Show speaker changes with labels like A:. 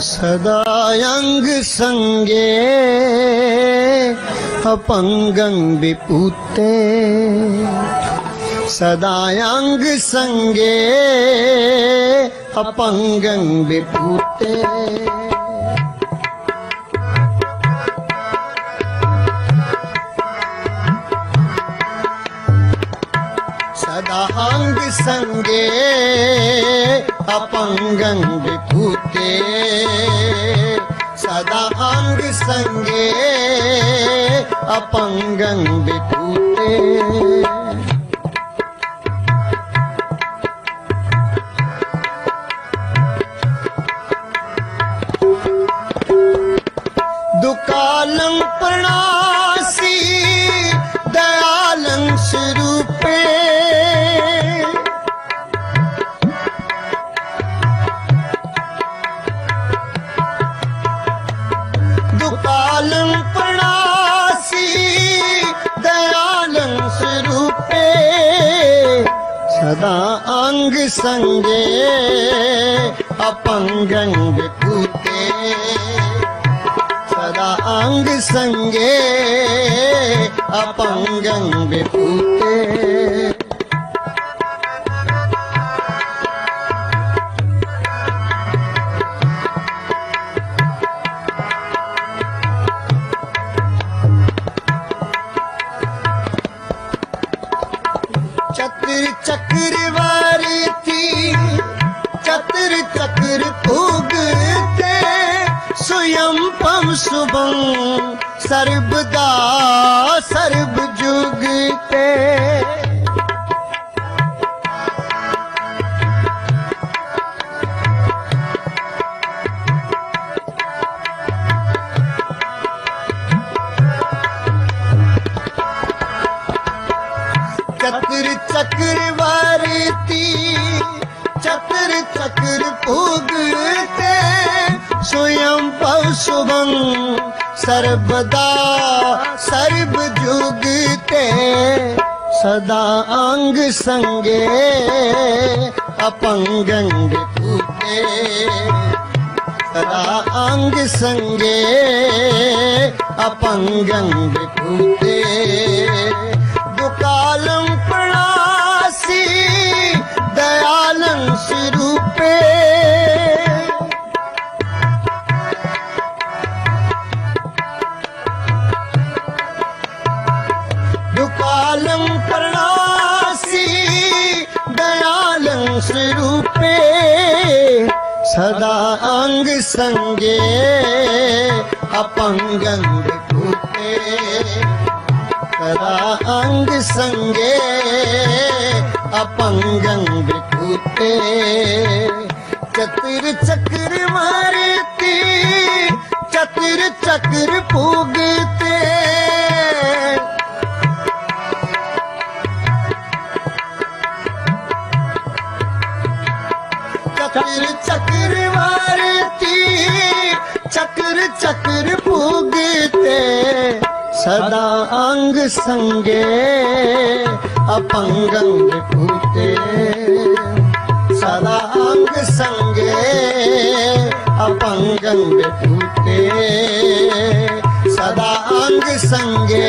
A: ਸਦਾ ਅੰਗ ਸੰਗੇ ਅਪੰਗੰ ਵਿਪੂਤੇ। ਸਦਾ ਅੰਗ ਸੰਗੇ ਅਪੰਗੰ ਵਿਪੂਤੇ। ਸੰਗੇ ਅਪੰਗੰ ਵਿਪੂਤੇ। सदा अङ्ग सङ्गे अपङ्गं विभूते ਸਦਾ ਅੰਗ ਸੰਗੇ ਅਪੰਗੰਗ ਕੂਤੇ ਸਦਾ ਅੰਗ ਸੰਗੇ ਅਪੰਗੰਗ ਕੂਤੇ चक्र चक्रवारी थी चक्र चक्र भोगते स्वयं पम शुभम सर्वदा सर्व चक्र चक्रवारी थी चक्र चक्र भोगते स्वयं पव शुभम सर्वदा सर्व जुगते सदा अंग संगे अपंगं विभूते सदा अंग संगे अपंगं विभूते दुकालं प्रणासी दयालं स्वरूपे सदा अङ्ग सङ्गे अपङ्गं विभूते सदा अङ्ग सङ्गे अपङ्गं विभूते चतुर चक्र मारती चतुर चक्र पूगते ਫਿਰ ਚੱਕਰ ਮਾਰਤੀ ਚੱਕਰ ਚੱਕਰ ਭੂਗਤੇ ਸਦਾ ਅੰਗ ਸੰਗੇ ਅਪੰਗੰਗ ਭੂਤੇ। ਸਦਾ ਅੰਗ ਸੰਗੇ ਅਪੰਗੰਗ ਭੂਤੇ। ਸਦਾ ਅੰਗ ਸੰਗੇ